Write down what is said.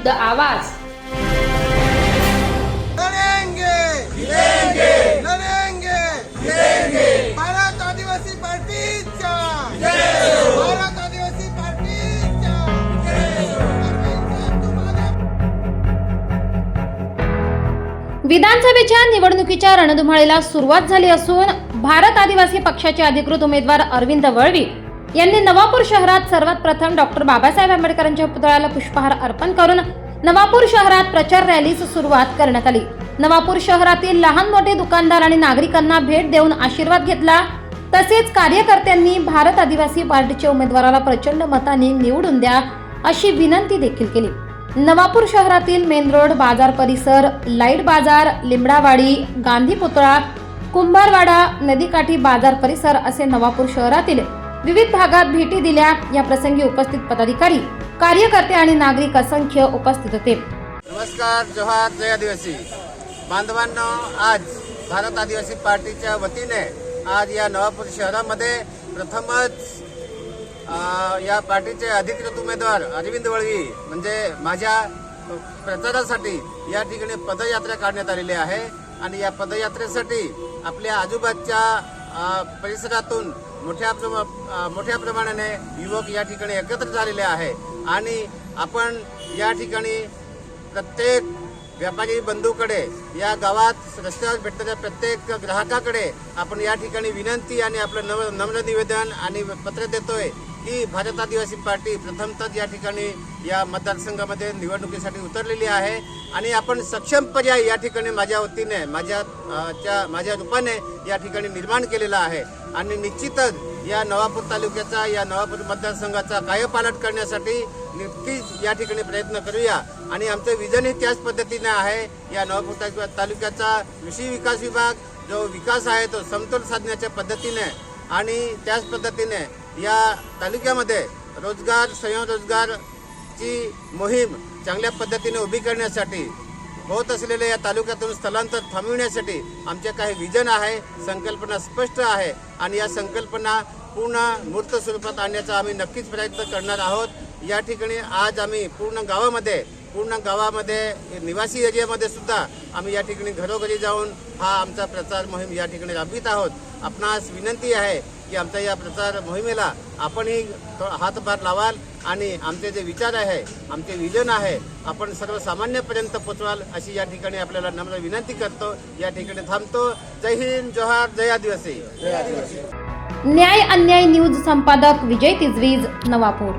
विरुद्ध आवाज. विधानसभेच्या निवडणुकीच्या रणधुमाळीला सुरुवात झाली असून भारत आदिवासी पक्षाचे अधिकृत उमेदवार अरविंद वळवी यांनी नवापूर शहरात सर्वात प्रथम डॉक्टर बाबासाहेब आंबेडकरांच्या पुतळ्याला पुष्पहार अर्पण करून नवापूर शहरात प्रचार रॅलीस सुरुवात करण्यात आली. नवापूर शहरातील लहान मोठे दुकानदार आणि नागरिकांना भेट देऊन आशीर्वाद घेतला. तसेच कार्यकर्त्यांनी भारत आदिवासी पार्टीच्या उमेदवाराला प्रचंड मताने निवडून द्या अशी विनंती देखील केली. नवापूर शहरातील मेन रोड बाजार परिसर लाइट बाजार लिंबडावाडी गांधी पुतळा कुंभारवाडा नदीकाठी बाजार परिसर असे नवापूर शहरातील विविध भागात भेटी दिल्या या प्रसंगी उपस्थित पदाधिकारी कार्यकर्ते आणि नागरिक असंख्य उपस्थित होते. नमस्कार जोहार जय आदिवासी. बांधवांनो आज भारत आदिवासी पार्टीच्या वतीने आज या नवापूर शहरामध्ये प्रथमच या पार्टीचे अधिकृत उमेदवार अरविंद वळवी म्हणजे माझ्या प्रचारासाठी या ठिकाणी पदयात्रा काढण्यात आलेली आहे. आणि या पदयात्रेसाठी आपल्या आजूबाजूच्या परिसरातून मोठ्या प्रमा मोठ्या प्रमाणाने युवक या ठिकाणी एकत्र झालेले आहे. आणि आपण या ठिकाणी प्रत्येक व्यापारी बंधूकडे या गावात रस्त्यावर भेटणाऱ्या प्रत्येक ग्राहकाकडे आपण या ठिकाणी विनंती आणि आपलं नव नम्र निवेदन आणि पत्र देतोय. की भारत आदिवासी पार्टी प्रथमतच या ठिकाणी या मतदारसंघामध्ये निवडणुकीसाठी उतरलेली आहे. आणि आपण सक्षम पर्याय या ठिकाणी माझ्या वतीने माझ्या च्या माझ्या रूपाने या ठिकाणी निर्माण केलेला आहे. आणि निश्चितच या नवापूर तालुक्याचा या नवापूर मतदारसंघाचा कायपालट करण्यासाठी नक्कीच या ठिकाणी प्रयत्न करूया. आणि आमचं विजनही त्याच पद्धतीने आहे. या नवापूर तालुक्याचा कृषी विकास विभाग जो विकास आहे तो समतोल साधण्याच्या पद्धतीने आणि त्याच पद्धतीने या तालुक्यामध्ये रोजगार स्वयंरोजगारची मोहीम चांगल्या पद्धतीने उभी करण्यासाठी होत असलेले या तालुक्यातून स्थलांतर थांबविण्यासाठी आमचे काही विजन आहे संकल्पना स्पष्ट आहे आणि या संकल्पना पूर्ण मूर्त स्वरूपात आणण्याचा आम्ही नक्कीच प्रयत्न करणार आहोत. या ठिकाणी आज आम्ही पूर्ण गावामध्ये पूर्ण गावामध्ये निवासी एरियामध्ये सुद्धा आम्ही या ठिकाणी घरोघरी जाऊन हा आमचा प्रचार मोहीम या ठिकाणी राबवित आहोत. आपणास विनंती आहे की आमच्या या प्रचार मोहिमेला आपणही हातभार लावाल आणि आमचे जे विचार आहे आमचे विजन आहे आपण सर्वसामान्यपर्यंत पोचवाल अशी या ठिकाणी आपल्याला नम्र विनंती करतो. या ठिकाणी थांबतो. जय हिंद जोहार जय आदिवासी. न्याय अन्याय न्यूज संपादक विजय तिजवीज नवापूर.